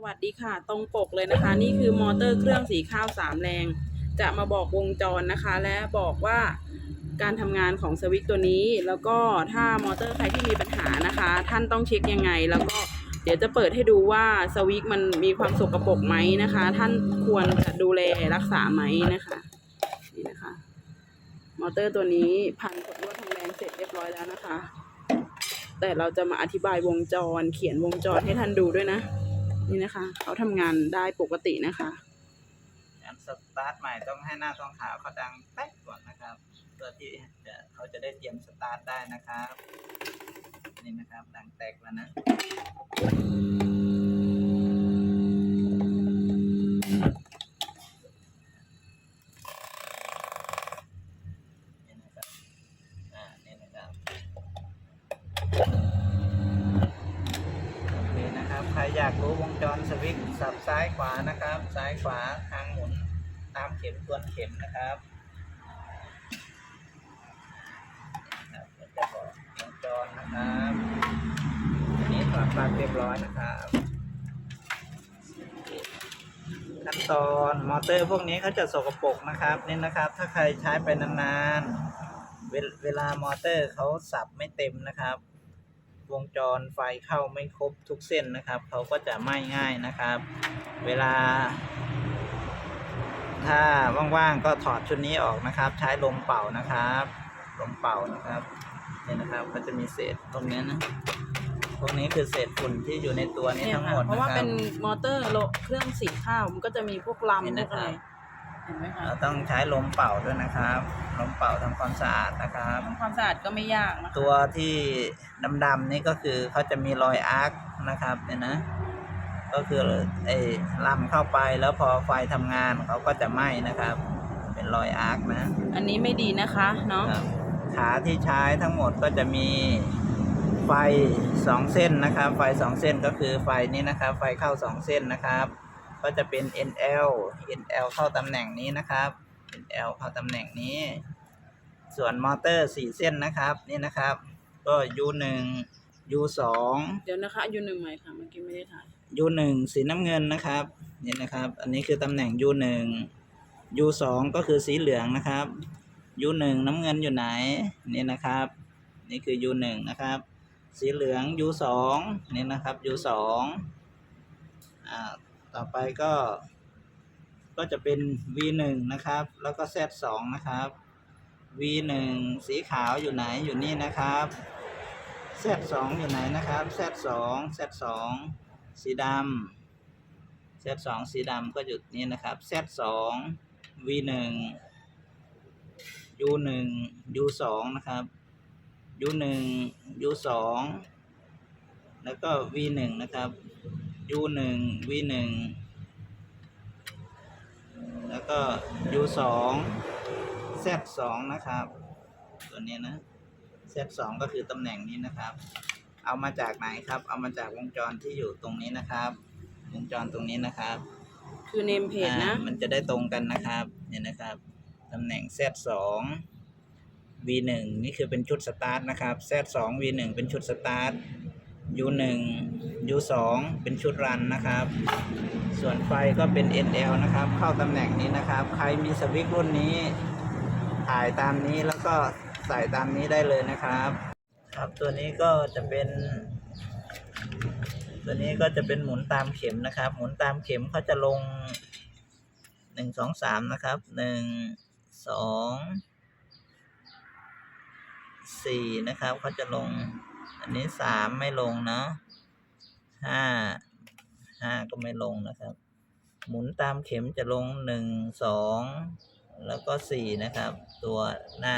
สวัสดีค่ะ ตรงปกเลยนะคะ นี่คือมอเตอร์เครื่องสีข้าวสามแรง จะมาบอกวงจรนะคะ และบอกว่าการทำงานของสวิตตัวนี้ แล้วก็ถ้ามอเตอร์ใครที่มีปัญหานะคะ ท่านต้องเช็คยังไง แล้วก็เดี๋ยวจะเปิดให้ดูว่าสวิตมันมีความสกปรกไหมนะคะ ท่านควรจะดูแลรักษาไหมนะคะนี่นะคะ มอเตอร์ตัวนี้พันขดลวดทองแดงเสร็จเรียบร้อยแล้วนะคะ แต่เราจะมาอธิบายวงจรเขียนวงจรให้ท่านดูด้วยนะ นี่นะคะ เขาทำงานได้ปกตินะคะการสตาร์ทใหม่ต้องให้หน้าท้องขาวเขาดังแป๊กก่อนนะครับเพื่อที่จะเขาจะได้เตรียมสตาร์ทได้นะครับ นี่นะครับ ดังแตกแล้วนะ นี่นะครับ อ่า นี่นะครับ โอเคนะครับ ใครอยากรู้วงจร สับซ้ายขวานะครับ ซ้ายขวาทางหมุนตามเข็มทวนเข็มนะครับจะบอกจรนะครับอันนี้ถอดปลั๊กเรียบร้อยนะครับขั้นตอนมอเตอร์พวกนี้เขาจะสกปรกนะครับนี่นะครับ ถ้าใครใช้ไปนานๆเวลามอเตอร์เขาสับไม่เต็มนะครับ วงจรไฟเข้าไม่ครบทุกเส้นนะครับเขาก็จะไหม้ง่ายนะครับ เวลา ถ้าว่างๆก็ถอดชุดนี้ออกนะครับ ใช้ลมเป่านะครับลมเป่านะครับนี่นะครับก็จะมีเศษตรงนี้นะพวกนี้คือเศษฝุ่นที่อยู่ในตัวนี้เนี่ยทั้งหค่ะมดเพราะนะว่าครัเป็บนมอเตอร์โลเครื่องสีข้าวมันก็จะมีพวกลำนี่พวนะกคอะรับไร เห็นไหมคะเราต้องใช้ลมเป่าด้วยนะครับ ลมเป่าทำความสะอาดนะครับ ทำความสะอาดก็ไม่ยากนะคะตัวที่ดำๆนี่ก็คือเขาจะมีรอยอาร์คนะครับเนี่ยนะ ก็คือไอ้ลำเข้าไปแล้วพอไฟทำงานเขาก็จะไหม้นะครับ เป็นรอยอาร์คนะอันนี้ไม่ดีนะคะเนาะครับขาที่ใช้ทั้งหมดก็จะมีไฟสองเส้นนะครับ ไฟสองเส้นก็คือไฟนี้นะครับ ไฟเข้าสองเส้นนะครับ ก็จะเป็น NL NL เข้าตำแหน่งนี้นะครับ NL เข้าตำแหน่งนี้ ส่วนมอเตอร์สี่เส้นนะครับ นี่นะครับ ก็ U1 U2 เดี๋ยวนะคะอยู่หนึ่งไหมค่ะเมื่อกี้ไม่ได้ถ่าย U1 สีน้ำเงินนะครับ นี่นะครับ อันนี้คือตำแหน่ง U1 U2 ก็คือสีเหลืองนะครับ U1 น้ำเงินอยู่ไหน นี่นะครับ นี่คือ U1 นะครับ สีเหลือง U2 นี่นะครับ U2 อ่า ต่อไปก็ ก็จะเป็น V1 นะครับ แล้วก็ Z2 นะครับ V1 สีขาวอยู่ไหนอยู่นี่นะครับ Z2 อยู่ไหนนะครับ Z2 Z2 สีดำ Z2 สีดำก็อยู่นี่นะครับ Z2 V1 U1 U2 นะครับ U1 U2 แล้วก็ V1 นะครับ U1 V1 แล้วก็ U2 Z2 นะครับ ตัวนี้นะ Z2 ก็คือตำแหน่งนี้นะครับ เอามาจากไหนครับ เอามาจากวงจรที่อยู่ตรงนี้นะครับ วงจรตรงนี้นะครับ คือเนมเพจนะอ่ามันจะได้ตรงกันนะครับเนี่ยนะครับตำแหน่ง Z2 V1 นี่คือเป็นชุดสตาร์ทนะครับ Z2 V1 เป็นชุดสตาร์ท U1 U2 เป็นชุดรันนะครับ ส่วนไฟก็เป็น NL นะครับ เข้าตำแหน่งนี้นะครับ ใครมีสวิตรุ่นนี้ ถ่ายตามนี้แล้วก็ใส่ตามนี้ได้เลยนะครับ ครับตัวนี้ก็จะเป็น ตัวนี้ก็จะเป็นหมุนตามเข็มนะครับ หมุนตามเข็มเขาจะลงหนึ่งสองสามนะครับหนึ่งสองสี่นะครับเขาจะลง อันนี้สามไม่ลงเนาะห้าห้าก็ไม่ลงนะครับ หมุนตามเข็มจะลงหนึ่งสองแล้วก็สี่นะครับ ตัวหน้า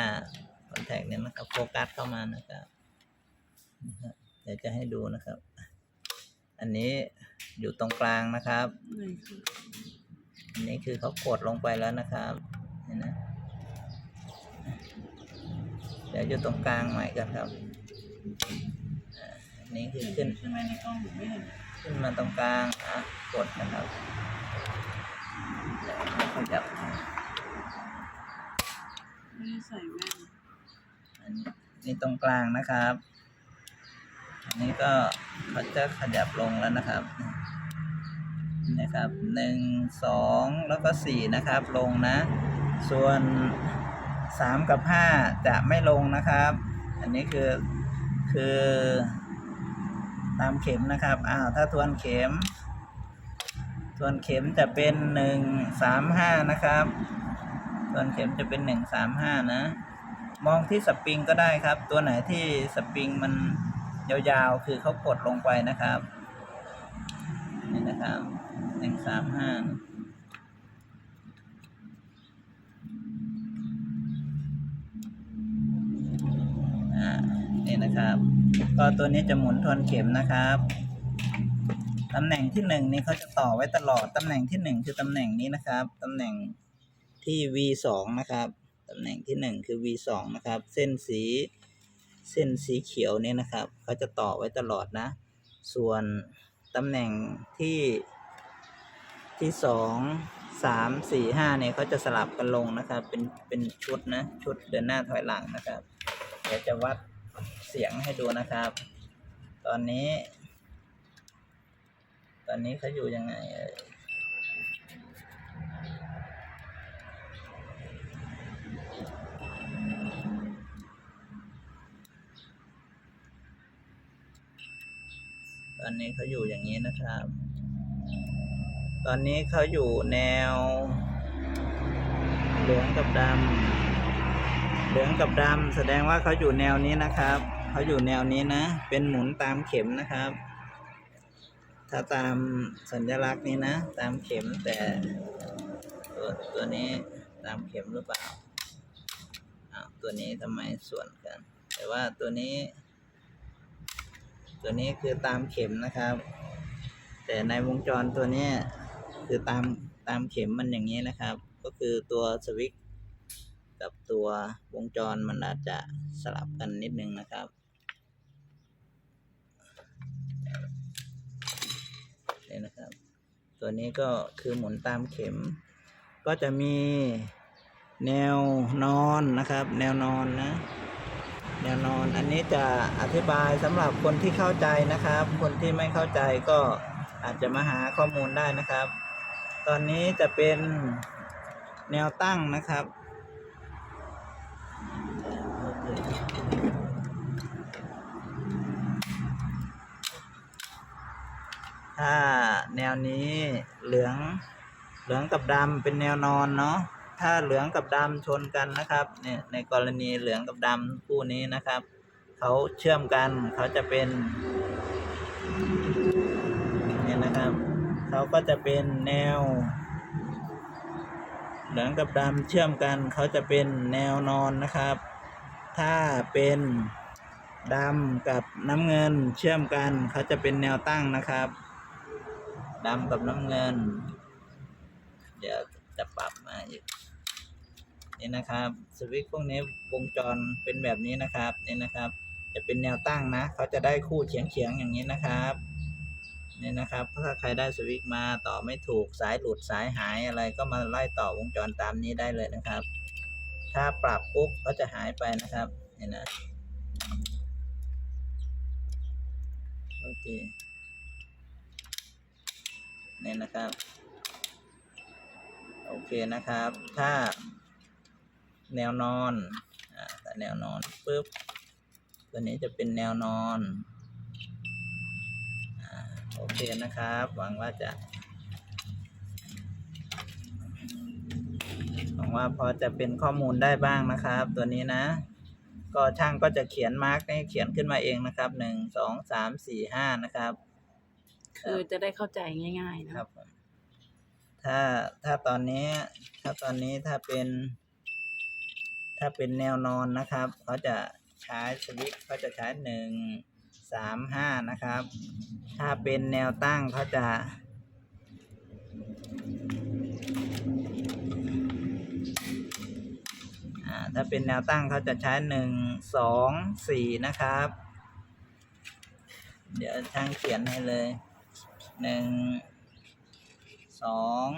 คอนแทคเนี่ยนะครับโฟกัสเข้ามานะครับเดี๋ยวจะให้ดูนะครับ อันนี้อยู่ตรงกลางนะครับ อันนี้คือเขากดลงไปแล้วนะครับเห็นนะเดี๋ยวอยู่ตรงกลางใหม่กันครับ นนี้คือขึ้นใช่ไหมในกล้องหนูไม่เห็นขึ้นมาตรงกลางอะกดนะครับเดี๋ยวขยับไม่ได้ใส่แว่นอันนี้ตรงกลางนะครับ อันนี้ก็เขาจะขยับลงแล้วนะครับนะครับหนึ่งสองแล้วก็สี่นะครับ ลงนะ ส่วนสามกับห้าจะไม่ลงนะครับ อันนี้คือ คือตามเข็มนะครับ อ้าว ถ้าทวนเข็ม ทวนเข็มจะเป็นหนึ่งสามห้านะครับ ทวนเข็มจะเป็นหนึ่งสามห้านะ มองที่สปริงก็ได้ครับ ตัวไหนที่สปริงมันยาวๆ คือเขากดลงไปนะครับ นี่นะครับหนึ่งสามห้า นะครับ ก็ตัวนี้จะหมุนทวนเข็มนะครับตำแหน่งที่หนึ่งนี่เขาจะต่อไว้ตลอดตำแหน่งที่หนึ่งคือตำแหน่งนี้นะครับตำแหน่งที่ V สองนะครับตำแหน่งที่หนึ่งคือ V สองนะครับ เส้นสีเส้นสีเขียวนี่นะครับเขาจะต่อไว้ตลอดนะ ส่วนตำแหน่งที่ที่สองสามสี่ห้าเนี่ยเขาจะสลับกันลงนะครับ เป็นเป็นชุดนะ ชุดเดินหน้าถอยหลังนะครับ เดี๋ยวจะวัด เสียงให้ดูนะครับ ตอนนี้ ตอนนี้เขาอยู่ยังไงเอ่ยตอนนี้เขาอยู่อย่างนี้นะครับ ตอนนี้เขาอยู่แนว เหลืองกับดำเหลืองกับดำแสดงว่าเขาอยู่แนวนี้นะครับ เขาอยู่แนวนี้นะ เป็นหมุนตามเข็มนะครับ ถ้าตามสัญลักษณ์นี้นะ ตามเข็มแต่ตัวตัวนี้ตามเข็มหรือเปล่าอ้าวตัวนี้ทำไมส่วนกัน แต่ว่าตัวนี้ ตัวนี้คือตามเข็มนะครับ แต่ในวงจรตัวนี้คือตามตามเข็มมันอย่างนี้นะครับ ก็คือตัวสวิตช์กับตัววงจรมันอาจจะสลับกันนิดนึงนะครับ นี่นะครับ ตัวนี้ก็คือหมุนตามเข็ม ก็จะมีแนวนอนนะครับ แนวนอนนะ แนวนอนอันนี้จะอธิบายสำหรับคนที่เข้าใจนะครับ คนที่ไม่เข้าใจก็อาจจะมาหาข้อมูลได้นะครับ ตอนนี้จะเป็นแนวตั้งนะครับโอเค ถ้าแนวนี้เหลืองเหลืองกับดำเป็นแนวนอนเนาะถ้าเหลืองกับดำชนกันนะครับเนี่ยในกรณีเหลืองกับดำคู่นี้นะครับเขาเชื่อมกันเขาจะเป็นเนี่ยนะครับเขาก็จะเป็นแนว เหลืองกับดำเชื่อมกันเขาจะเป็นแนวนอนนะครับ ถ้าเป็นดำกับน้ำเงินเชื่อมกันเขาจะเป็นแนวตั้งนะครับ ดำกับน้ำเงิน เดี๋ยวจะปรับมาอีกนี่นะครับสวิตช์พวกนี้วงจรเป็นแบบนี้นะครับนี่นะครับ จะเป็นแนวตั้งนะเขาจะได้คู่เฉียงเฉียงๆอย่างนี้นะครับนี่นะครับถ้าใครได้สวิตช์มาต่อไม่ถูกสายหลุดสายหายอะไรก็มาไล่ต่อวงจรตามนี้ได้เลยนะครับ ถ้าปรับปุ๊บก็จะหายไปนะครับนี่นะโอเค นี่นะครับ โอเคนะครับ ถ้าแนวนอนอ่าแนวนอนปุ๊บตัวนี้จะเป็นแนวนอนอ่าโอเคนะครับ หวังว่าจะหวังว่าพอจะเป็นข้อมูลได้บ้างนะครับ ตัวนี้นะก็ช่างก็จะเขียนมาร์กให้เขียนขึ้นมาเองนะครับหนึ่งสองสามสี่ห้านะครับ คือจะได้เข้าใจง่ายๆนะครับ ถ้าถ้าตอนนี้ ถ้าตอนนี้ถ้าเป็น ถ้าเป็นแนวนอนนะครับเขาจะใช้สวิตช์เขาจะใช้หนึ่งสามห้านะครับ ถ้าเป็นแนวตั้งเขาจะถ้าเป็นแนวตั้งเขาจะใช้หนึ่งสองสี่นะครับ เดี๋ยวช่างเขียนให้เลย หนึ่งสอง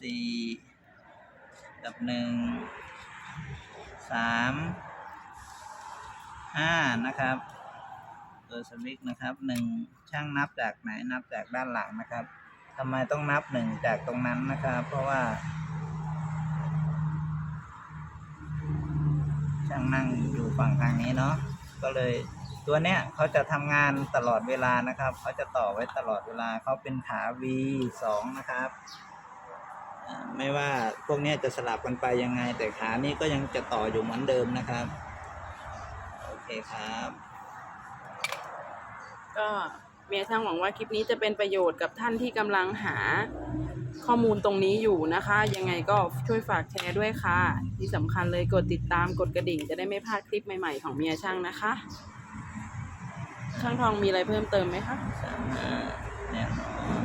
สี่กับหนึ่งสามห้านะครับ ตัวสวิกนะครับหนึ่งช่างนับจากไหนนับจากด้านหลังนะครับทำไมต้องนับหนึ่งจากตรงนั้นนะครับ เพราะว่า ช่างนั่งอยู่ฝั่งทางนี้เนาะก็เลย ตัวเนี้ยเขาจะทำงานตลอดเวลานะครับเขาจะต่อไว้ตลอดเวลาเขาเป็นขา V สองนะครับไม่ว่าพวกเนี้ยจะสลับกันไปยังไง แต่ขานี้ก็ยังจะต่ออยู่เหมือนเดิมนะครับ โอเคครับ ก็เมียช่างหวังว่าคลิปนี้จะเป็นประโยชน์กับท่านที่กำลังหาข้อมูลตรงนี้อยู่นะคะ ยังไงก็ช่วยฝากแชร์ด้วยค่ะ ที่สำคัญเลยกดติดตามกดกระดิ่งจะได้ไม่พลาดคลิปใหม่ๆของเมียช่างนะคะ ช่างทองมีอะไรเพิ่มเติมไหมคะสามห้าแน่นอน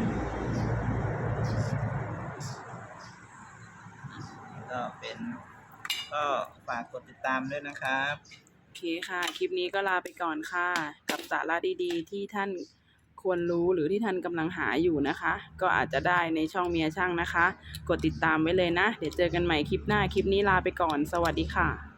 ก็เป็น ก็ฝากกดติดตามด้วยนะครับ โอเคค่ะ คลิปนี้ก็ลาไปก่อนค่ะ กับสาระดีๆ ที่ท่านควรรู้หรือที่ท่านกำลังหาอยู่นะคะ ก็อาจจะได้ในช่องเมียช่างนะคะ กดติดตามไว้เลยนะ เดี๋ยวเจอกันใหม่คลิปหน้า คลิปนี้ลาไปก่อน สวัสดีค่ะ